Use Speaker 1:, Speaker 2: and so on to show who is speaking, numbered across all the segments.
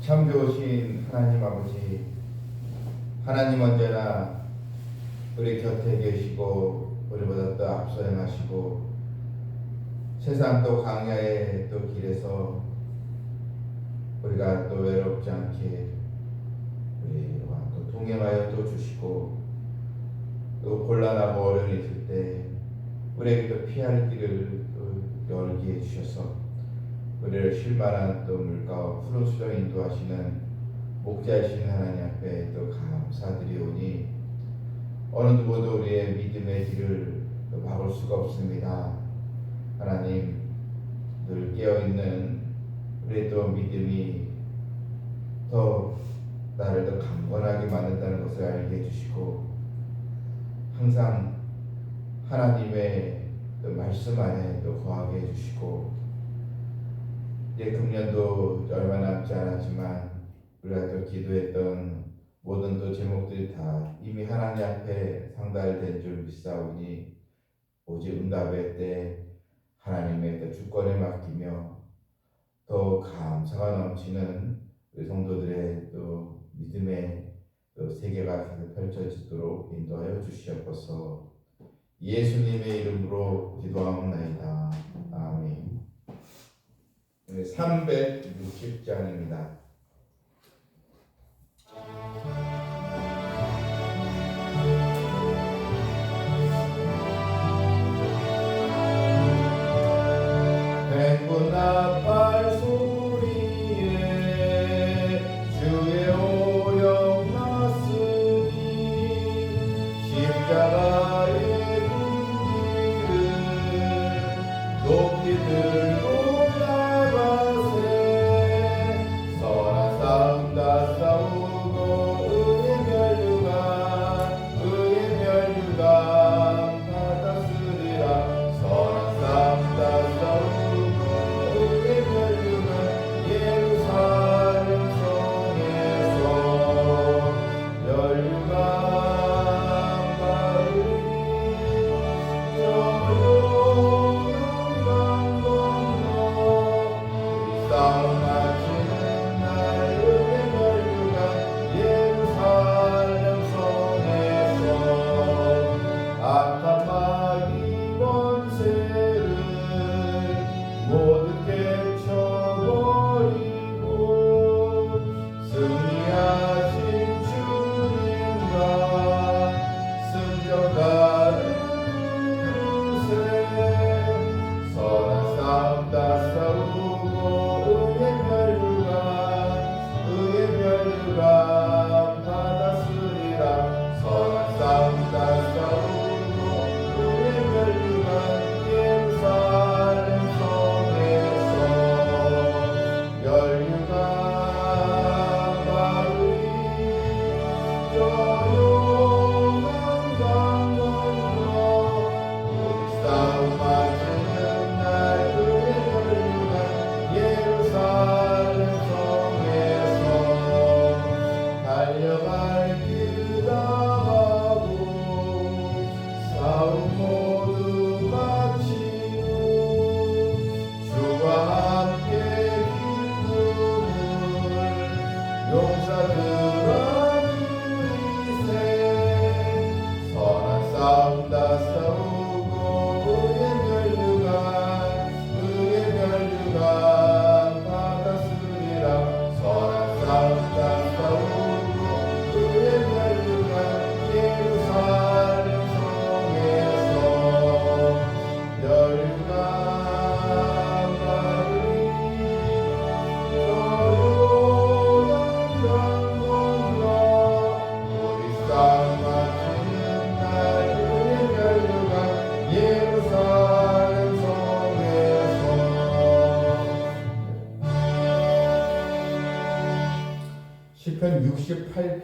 Speaker 1: 참 좋으신 하나님 아버지, 하나님 언제나 우리 곁에 계시고 우리보다 또 앞서 행하시고 세상 또 광야의 또 길에서 우리가 또 외롭지 않게 우리와 또 동행하여 또 주시고 또 곤란하고 어려움이 있을 때 우리에게 또 피할 길을 또 열게 해주셔서 우리를 실만한 또 물가와 푸른 수정 인도하시는 목자이신 하나님 앞에 또 감사드리오니 어느 누구도 우리의 믿음의 길을 또 막을 수가 없습니다. 하나님 늘 깨어있는 우리의 또 믿음이 더 나를 더 강건하게 만든다는 것을 알게 해주시고 항상 하나님의 또 말씀 안에 또 거하게 해주시고 이제 금년도 얼마 남지 않았지만 우리가 또 기도했던 모든 또 제목들이 다 이미 하나님 앞에 상달된 줄 믿사오니 오직 응답의 때 하나님의 또 주권에 맡기며 더 감사가 넘치는 우리 성도들의 또 믿음의 또 세계가 펼쳐지도록 인도하여 주시옵소서 예수님의 이름으로 기도하옵나이다. 아멘. 360장입니다.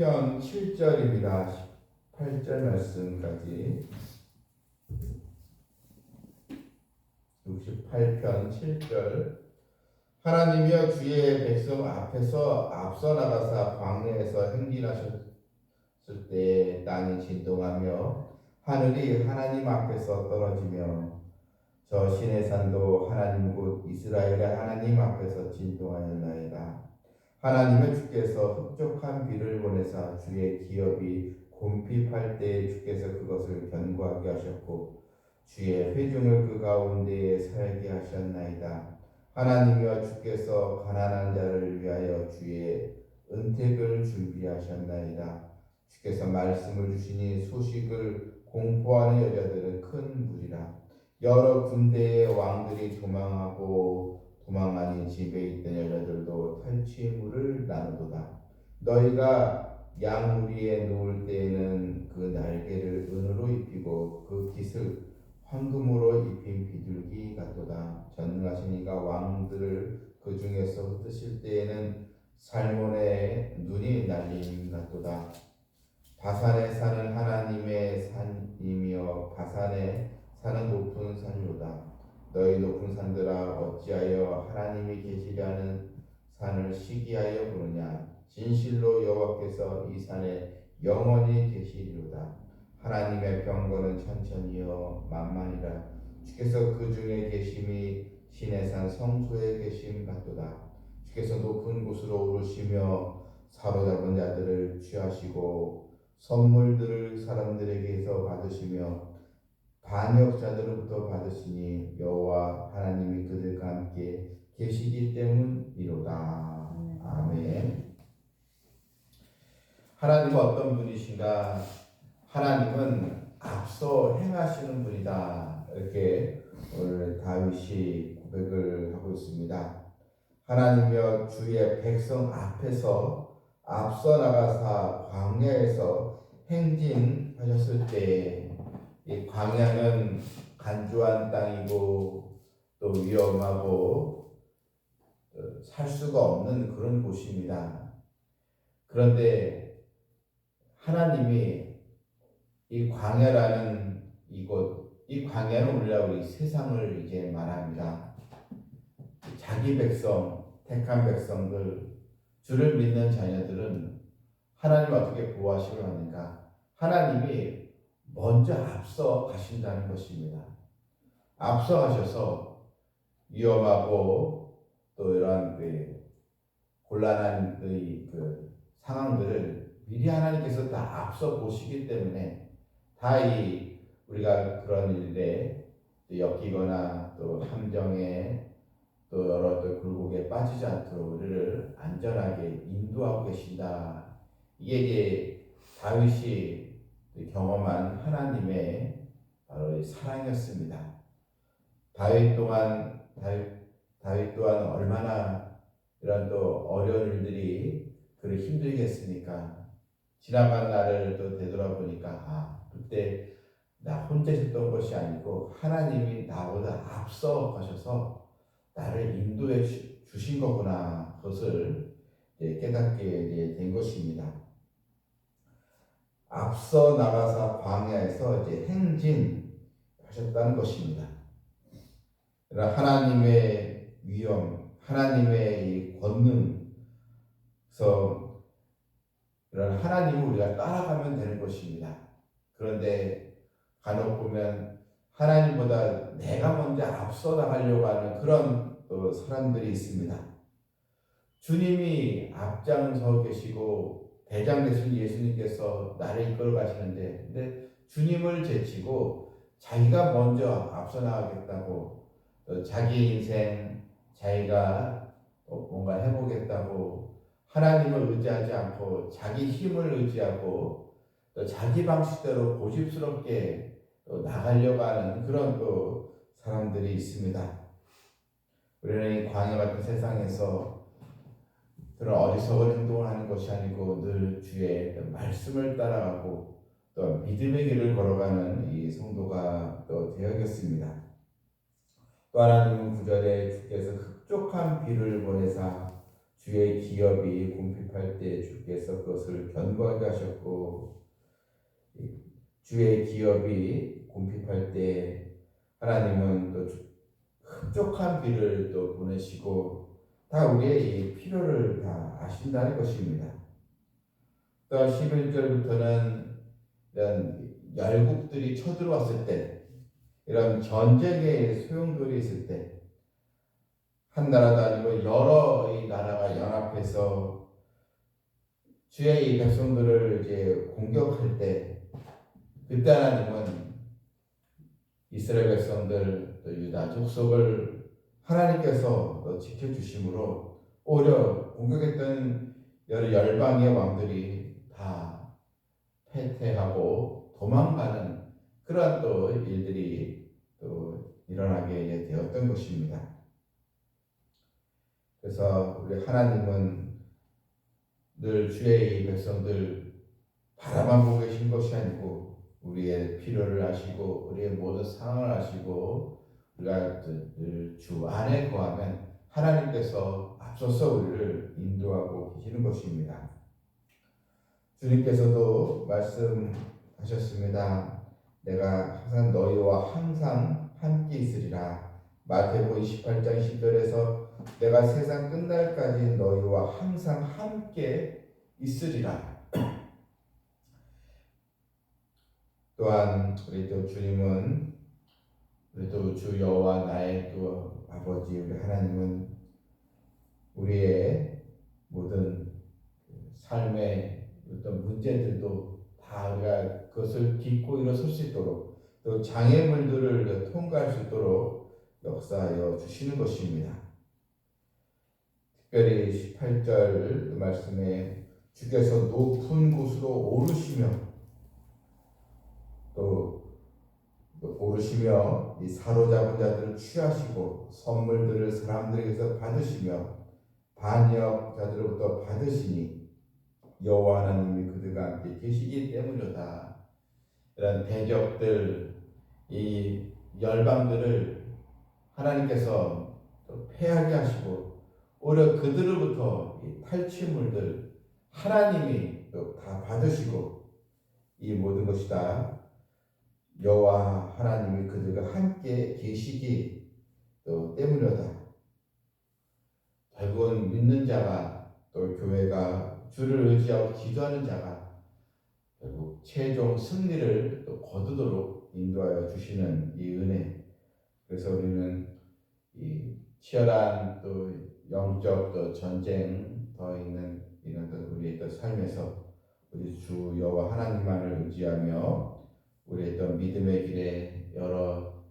Speaker 1: 68편 7절입니다. 8절 말씀까지 68편 7절 하나님이여 주의 백성 앞에서 앞서 나가사 광야에서 행진하셨을 때 땅이 진동하며 하늘이 하나님 앞에서 떨어지며 저 신의 산도 하나님 곧 이스라엘의 하나님 앞에서 진동하였나이다. 하나님의 주께서 흡족한 비를 보내사 주의 기업이 곰핍할 때에 주께서 그것을 견고하게 하셨고 주의 회중을 그 가운데에 살게 하셨나이다. 하나님이여 주께서 가난한 자를 위하여 주의 은택을 준비하셨나이다. 주께서 말씀을 주시니 소식을 공포하는 여자들은 큰 무리라. 여러 군대의 왕들이 도망하고 집에 있던 여자들도 탈취물을 나누도다. 너희가 양무리에 누울 때에는 그 날개를 은으로 입히고 그 깃을 황금으로 입힌 비둘기 같도다. 전능하시니가 왕들을 그 중에서 흩으실 때에는 살몬의 눈이 날림 같도다. 바산에 사는 하나님의 산이며 바산에 사는 높은 산이로다. 너희 높은 산들아 어찌하여 하나님이 계시려는 산을 시기하여 부르냐? 진실로 여호와께서 이 산에 영원히 계시리로다. 하나님의 병거는 천천히요 만만이라. 주께서 그 중에 계심이 신의 산 성소에 계심 같도다. 주께서 높은 곳으로 오르시며 사로잡은 자들을 취하시고 선물들을 사람들에게서 받으시며 반역자들로부터 받으시니 여호와 하나님이 그들과 함께 계시기 때문이로다. 아멘. 하나님은 어떤 분이신가? 하나님은 앞서 행하시는 분이다. 이렇게 오늘 다윗이 고백을 하고 있습니다. 하나님여 주의 백성 앞에서 앞서 나가사 광야에서 행진하셨을 때 이 광야는 간주한 땅이고 또 위험하고 어, 살 수가 없는 그런 곳입니다. 그런데 하나님이 이 광야라는 이곳, 이 광야는 우리가 우리 세상을 이제 말합니다. 자기 백성, 택한 백성들, 주를 믿는 자녀들은 하나님 어떻게 보호하시려 하는가? 하나님이 먼저 앞서 가신다는 것입니다. 앞서 가셔서 위험하고 또 이러한 그 곤란한 그 상황들을 미리 하나님께서 다 앞서 보시기 때문에 다이 우리가 그런 일에 엮이거나 또 함정에 또 여러 또 굴곡에 빠지지 않도록 우리를 안전하게 인도하고 계신다. 이게 다윗이 경험한 하나님의 바로 사랑이었습니다. 다윗 또한 다윗, 다윗 또한 얼마나 이런 또 어려운 일들이 그를 힘들게 했습니까? 지나간 날을 또 되돌아보니까 아 그때 나 혼자 있었던 것이 아니고 하나님이 나보다 앞서 가셔서 나를 인도해 주신 거구나 그것을 깨닫게 된 것입니다. 앞서 나가서 광야에서 이제 행진하셨다는 것입니다. 하나님의 위엄, 하나님의 이 권능에서 이런 하나님을 우리가 따라가면 되는 것입니다. 그런데 간혹 보면 하나님보다 내가 먼저 앞서 나가려고 하는 그런 또 사람들이 있습니다. 주님이 앞장서 계시고 대장 되신 예수님께서 나를 이끌어 가시는데 근데 주님을 제치고 자기가 먼저 앞서 나가겠다고 자기 인생 자기가 뭔가 해보겠다고 하나님을 의지하지 않고 자기 힘을 의지하고 또 자기 방식대로 고집스럽게 또 나가려고 하는 그런 또 사람들이 있습니다. 우리는 이 광야 같은 세상에서 그런 어리석은 행동을 하는 것이 아니고 늘 주의 말씀을 따라가고 또 믿음의 길을 걸어가는 이 성도가 또 되어야겠습니다. 또 하나님은 구절에 주께서 흡족한 비를 보내사 주의 기업이 궁핍할 때 주께서 그것을 견고하게 하셨고 주의 기업이 궁핍할 때 하나님은 또 흡족한 비를 또 보내시고 다 우리의 필요를 다 아신다는 것입니다. 또 11절부터는 이런 열국들이 쳐들어왔을 때 이런 전쟁의 소용돌이 있을 때 한 나라도 아니고 여러 이 나라가 연합해서 주의 이 백성들을 이제 공격할 때 그때 하나님은 이스라엘 백성들 또 유다 족속을 하나님께서 또 지켜주심으로 오히려 공격했던 여러 열방의 왕들이 다 패퇴하고 도망가는 그러한 또 일들이 또 일어나게 되었던 것입니다. 그래서 우리 하나님은 늘 주의 이 백성들 바라만 보고 계신 것이 아니고 우리의 필요를 아시고 우리의 모든 상황을 아시고 우리가 늘주 안에 거하면 하나님께서 앞서서 우리를 인도하고 계시는 것입니다. 주님께서도 말씀하셨습니다. 내가 항상 너희와 항상 함께 있으리라. 마태복음 28장 10절에서 내가 세상 끝날까지 너희와 항상 함께 있으리라. 또한 우리 또 주님은 또 주 여호와 나의 또 아버지 우리 하나님은 우리의 모든 그 삶의 어떤 문제들도 다 우리가 그것을 딛고 일어설 수 있도록 또 장애물들을 통과할 수 있도록 역사하여 주시는 것입니다. 특별히 18절 말씀에 주께서 높은 곳으로 오르시며 또 오르시며 이 사로잡은 자들을 취하시고 선물들을 사람들에게서 받으시며 반역자들로부터 받으시니 여호와 하나님이 그들과 함께 계시기 때문이다. 이런 대적들 이 열방들을 하나님께서 또 패하게 하시고 오히려 그들로부터 이 탈취물들 하나님이 또다 받으시고 이 모든 것이 다 여호와 하나님이 그들과 함께 계시기 또 때문이다. 결국은 믿는 자가 또 교회가 주를 의지하고 기도하는 자가 결국 최종 승리를 또 거두도록 인도하여 주시는 이 은혜. 그래서 우리는 이 치열한 또 영적 또 전쟁 더 있는 이런 또 우리의 또 삶에서 우리 주 여호와 하나님만을 의지하며 우리의 또 믿음의 길에 여러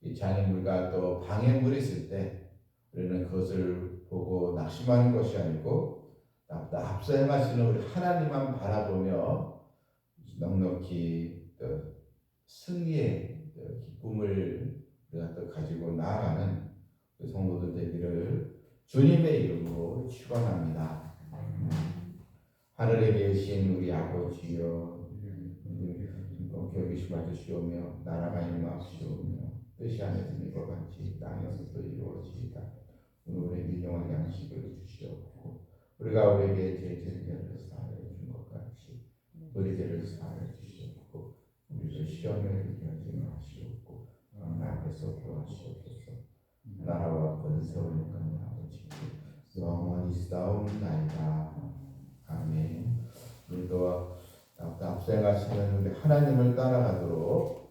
Speaker 1: 이 장애물과 또 방해물이 있을 때 우리는 그것을 보고 낙심하는 것이 아니고 앞서 행하시는 우리 하나님만 바라보며 넉넉히 또 승리의 또 기쁨을 우리가 또 가지고 나아가는 그 성도들 되기를 주님의 이름으로 축원합니다. 하늘에 계신 우리 아버지 여 높게 여기시 받으시오며 나라가 임하시오며 뜻이 하늘에서 이와 같이 땅에서도 이루어지이다. 오늘 우리의 일용할 양식을 주시옵고 우리가 우리에게 죄를 사하여 준 것 같이 우리 죄를 사하여 주시옵고 우리를 시험에 들게 하지 마시옵고 나 앞에서 구하시옵소서 나라와 권세와 영광이 아버지 영원히 싸움 나이다 아멘 우리도 앞서 행하시는 우리 하나님을 따라가도록